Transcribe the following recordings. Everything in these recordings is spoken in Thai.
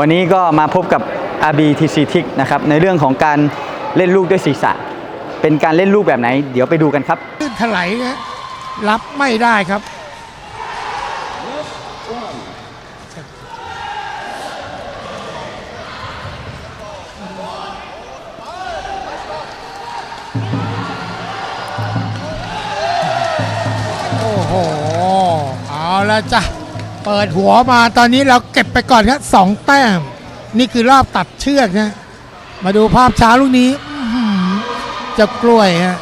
วันนี้ก็มาพบกับ RBTC t i c นะครับในเรื่องของการเล่นลูกด้วยศีรษะ เป็นการเล่นลูกแบบไหน เดี๋ยวไปดูกันครับลื่นถลายรับไม่ได้ครับ โอ้โห เอาละจ้ะ เปิดหัวมาตอนนี้เราเก็บไปก่อนครับสองแต้ม นี่คือรอบตัดเชือกนะมาดูภาพช้าลูกนี้อื้อหือเจะกล้วยฮะ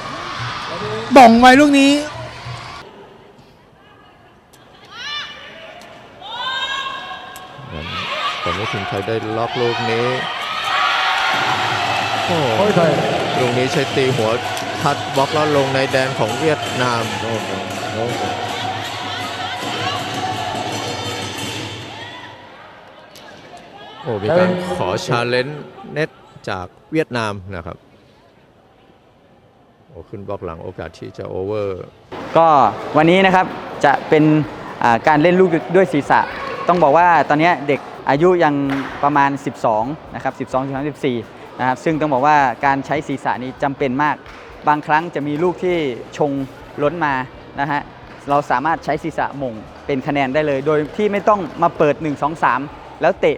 บ่งไว้ลูกนี้แต่ไม่ถึงใครได้ล็อกลูกนี้โอ้ลูกนี้ใช้ตีหัวทัดบล็อกแล้วลงในแดนของเวียดนาม โอ้โหโอ้โหโอ้มีการขอชาเลนจ์เน็ตจากเวียดนามนะครับโอ้ขึ้นบล็อกหลังโอกาสที่จะโอเวอร์ก็วันนี้นะครับจะเป็นอ่าการเล่นลูกด้วยศีรษะ ต้องบอกว่าตอนนี้เด็กอายุยังประมาณ 12 นะครับ 12 13 14 นะครับ ซึ่งต้องบอกว่าการใช้ศีรษะนี้จำเป็นมาก บางครั้งจะมีลูกที่ชงล้นมานะฮะ เราสามารถใช้ศีรษะหม่งเป็นคะแนนได้เลย โดยที่ไม่ต้องมาเปิด 1 2 3 แล้วเตะ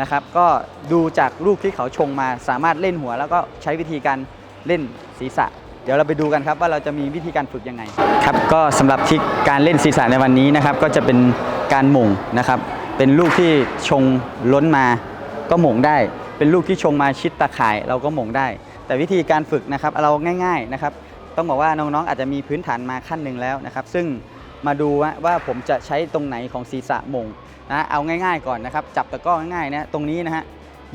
นะครับ ก็ดูจากลูกที่เขาชงมา สามารถเล่นหัวแล้วก็ใช้วิธีการเล่นศีรษะ เดี๋ยวเราไปดูกันครับว่าเราจะมีวิธีการฝึกยังไงครับก็สำหรับที่การเล่นศีรษะในวันนี้นะครับ ก็จะเป็นการหม่งนะครับ เป็นลูกที่ชงล้นมาก็หม่งได้ เป็นลูกที่ชงมาชิดตะข่ายเราก็หม่งได้ แต่วิธีการฝึกนะครับเราง่าย ๆนะครับ ต้องบอกว่าน้องๆอาจจะมีพื้นฐานมาขั้นหนึ่งแล้วนะครับ ซึ่งมาดูว่าว่าผมจะใช้ตรงไหนของศีรษะหม่ง นะเอาง่ายๆก่อนนะครับจับตะก้อง่ายๆนะตรงนี้นะฮะ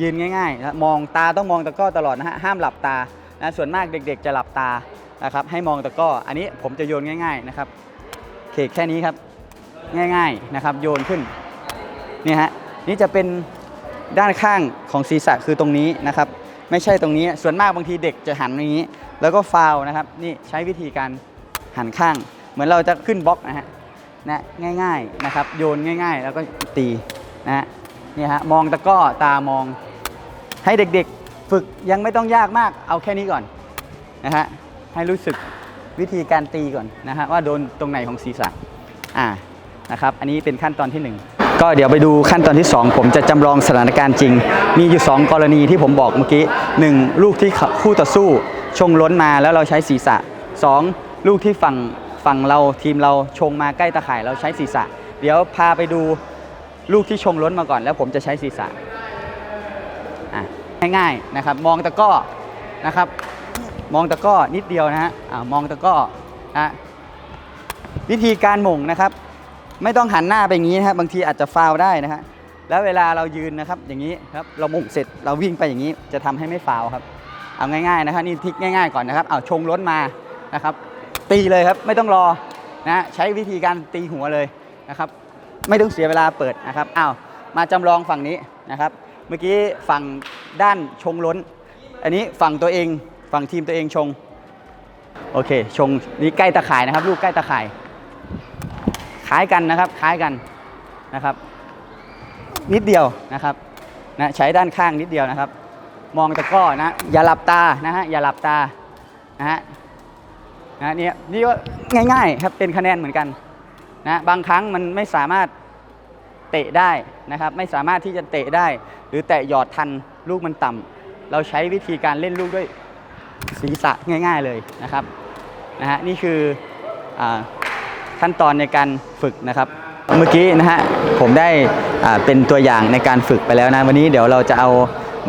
ยืนง่ายๆนะมองตาต้องมองตะก้อตลอดนะฮะห้ามหลับตานะส่วนมากเด็กๆ จะหลับตานะครับให้มองตะก้ออันนี้ผมจะโยนง่าย ๆนะครับเขกแค่นี้ครับง่ายๆนะครับโยนขึ้นนี่ฮะนี่จะเป็นด้านข้างของศีรษะคือตรงนี้นะครับไม่ใช่ตรงนี้ส่วนมากบางทีเด็กจะหันอย่างนี้ แล้วก็ฟาวนะครับนี่ใช้วิธีการหันข้าง เหมือนเราจะขึ้นบล็อกนะฮะ นะง่าย ๆนะครับ โยนง่าย ๆ แล้วก็ตีนะนี่ฮะมองตะก้อตามองให้เด็กๆ ฝึกยังไม่ต้องยากมากเอาแค่นี้ก่อนนะฮะให้รู้สึกวิธีการตีก่อนนะฮะว่าโดนตรงไหนของศีรษะอ่านะครับอันนี้เป็นขั้นตอนที่หนึ่งก็เดี๋ยวไปดูขั้นตอนที่สองผมจะจำลองสถานการณ์จริง มีอยู่ 2 กรณีที่ผมบอกเมื่อกี้ 1. ลูกที่คู่ต่อสู้ชงล้นมาแล้วเราใช้ศีรษะ 2. ลูกที่ฝั่ง ฝั่งเราทีมเราชงมาใกล้ตะข่ายเราใช้ศีรษะ เดี๋ยวพาไปดูลูกที่ชงล้นมาก่อน แล้วผมจะใช้ศีรษะง่ายๆนะครับ มองตะก้อนะครับ มองตะก้อนิดเดียวนะฮะอ่ามองตะก้อนะวิธีการหม่งนะครับ ไม่ต้องหันหน้าไปอย่างนี้นะครับบางทีอาจจะฟาวได้นะฮะแล้วเวลาเรายืนนะครับอย่างนี้ครับเราหม่งเสร็จเราวิ่งไปอย่างนี้จะทำให้ไม่ฟาวครับเอาง่ายๆนะครับนี่ทิกง่าย ๆก่อนนะครับเอาชงล้นมานะครับ ตีเลยครับ ไม่ต้องรอนะใช้วิธีการตีหัวเลยนะครับ ไม่ต้องเสียเวลาเปิดนะครับอ้าวมาจำลองฝั่งนี้นะครับ เมื่อกี้ฝั่งด้านชงล้น อันนี้ฝั่งตัวเองฝั่งทีมตัวเองชงโอเค ชงนี่ใกล้ตะข่ายนะครับ ลูกใกล้ตะข่ายคล้ายกันนะครับคล้ายกันนะครับ นิดเดียวนะครับนะใช้ด้านข้างนิดเดียวนะครับ มองตะก้อนะอย่าหลับตานะฮะอย่าหลับตานะฮะ นะเนี่ยนี่ก็ง่ายๆครับเป็นคะแนนเหมือนกันนะบางครั้งมันไม่สามารถเตะได้นะครับไม่สามารถที่จะเตะได้ หรือแตะหยอดทันลูกมันต่ำเราใช้วิธีการเล่นลูกด้วยศีรษะง่าย ๆเลยนะครับนะฮะนี่คืออขั้นตอนในการฝึกนะครับ เมื่อกี้นะฮะผมได้เป็นตัวอย่างในการฝึกไปแล้วนะวันนี้เดี๋ยวเราจะเอา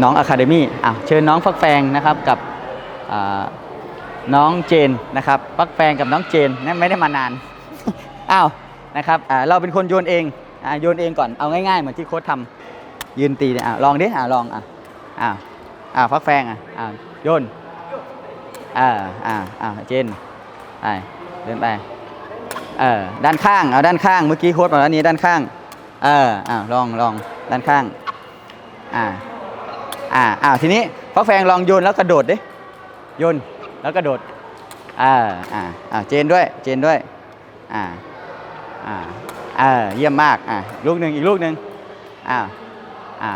น้องอะคาเดมี่เชิญน้องฟักแฟงนะครับกับ น้องเจนนะครับฟักแฟงกับน้องเจนนะไม่ได้มานาน อ้าวนะครับเราเป็นคนโยนเองอโยนเองก่อนเอาง่ายๆ เหมือนที่โค้ชทำยืนตีเนี่ยอะลองดิอะลองอะอ้าวอ้าวฟักแฟงอะอ้าโยนอ่าอ่าอ่าเจนไปเดินไปเออด้านข้างเอาด้านข้างเมื่อกี้โค้ชบอกแล้วนี้ด้านข้างเอออ้าวลองลองด้านข้างอ่าอ่าอ้าวทีนี้ฟักแฟงลองโยนแล้วกระโดดดิโยน แล้วกระโดดอ่าอ่าอ่าเจนด้วยเจนด้วยอ่าอ่าเออเยี่ยมมากอ่าลูกหนึ่งอีกลูกหนึ่งอ้าวอ่า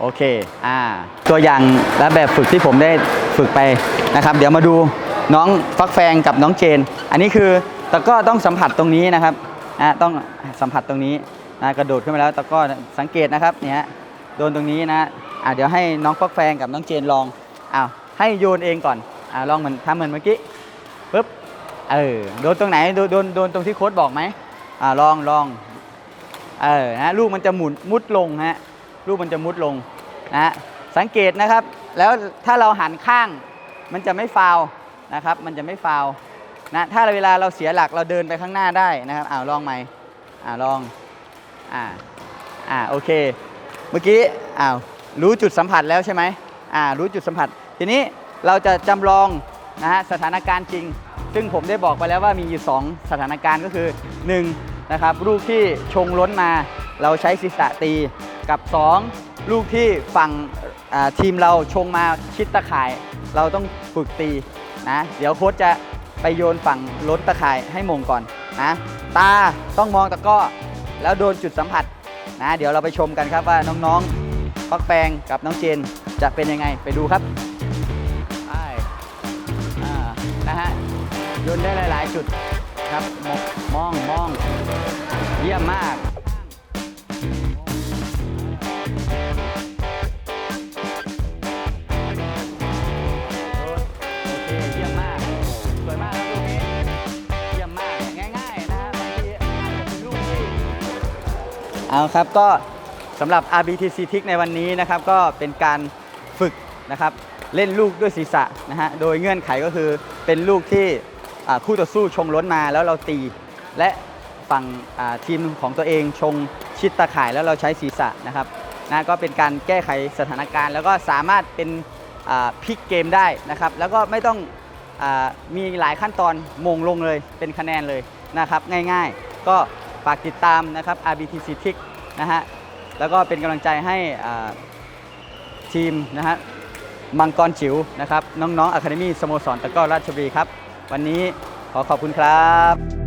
โอเคอ่าตัวอย่างและแบบฝึกที่ผมได้ฝึกไปนะครับ เดี๋ยวมาดูน้องฟักแฟงกับน้องเจน อันนี้คือตะก้อต้องสัมผัสตรงนี้นะครับนะต้องสัมผัสตรงนี้นะกระโดดขึ้นมาแล้วตะก้อสังเกตนะครับเนี่ยโดนตรงนี้นะอ่าเดี๋ยวให้น้องฟักแฟงกับน้องเจนลองอ้าวให้โยนเองก่อน อ่าลองเหมือนทำเหมือนเมื่อกี้ปึ๊บเออโดนตรงไหนโดนโดนโดนตรงที่โค้ดบอกไหมอ่าลองลองเออนะลูกมันจะหมุนมุดลงฮะลูกมันจะมุดลงนะสังเกตนะครับ แล้วถ้าเราหันข้างมันจะไม่ฟาวนะครับ มันจะไม่ฟาวนะถ้าเวลาเราเสียหลักเราเดินไปข้างหน้าได้นะครับอ้าวลองใหม่อ่าลองอ่าอ่าโอเค เมื่อกี้อ้าวรู้จุดสัมผัสแล้วใช่ไหมอ่ารู้จุดสัมผัสทีนี้ เราจะจำลองนะฮะสถานการณ์จริง ซึ่งผมได้บอกไปแล้วว่ามีอยู่ 2 สถานการณ์ก็คือ 1. นะครับลูกที่ชงล้นมา เราใช้ศีรษะตีกับ 2. ลูกที่ฝั่งทีมเราชงมาชิดตะข่าย เราต้องฝึกตีนะเดี๋ยวโค้ชจะไปโยนฝั่งล้นตะข่ายให้มงก่อนนะตาต้องมองตะก้อแล้วโดนจุดสัมผัสนะเดี๋ยวเราไปชมกันครับว่าน้องๆฟักแปงกับน้องเจนจะเป็นยังไงไปดูครับ โยนได้หลาย ๆ จุดครับมองมองมองเยี่ยมมากโอเคเยี่ยมมากสวยมากครับลูนี้เยี่ยมมากง่ายๆนะฮะบทีอาจจะเป็นลูกที่เอาครับก็สำหรับ RBTC t i c ในวันนี้นะครับก็เป็นการฝึกนะครับ เล่นลูกด้วยศีรษะนะฮะ โดยเงื่อนไขก็คือเป็นลูกที่คู่ต่อสู้ชงล้นมาแล้วเราตี และฝั่งทีมของตัวเองชงชิดตาข่ายแล้วเราใช้ศีรษะนะครับนะก็เป็นการแก้ไขสถานการณ์ แล้วก็สามารถเป็นพลิกเกมได้นะครับ แล้วก็ไม่ต้องอมีหลายขั้นตอนมงลงเลยเป็นคะแนนเลยนะครับ ง่ายๆ ก็ฝากติดตามนะครับ RBTC Tick นะฮะแล้วก็เป็นกำลังใจให้ทีมนะฮะ มังกรจิ๋วนะครับ น้องๆอะคาเดมี่สโมสรตะกร้อราชบุรีครับ วันนี้ขอขอบคุณครับ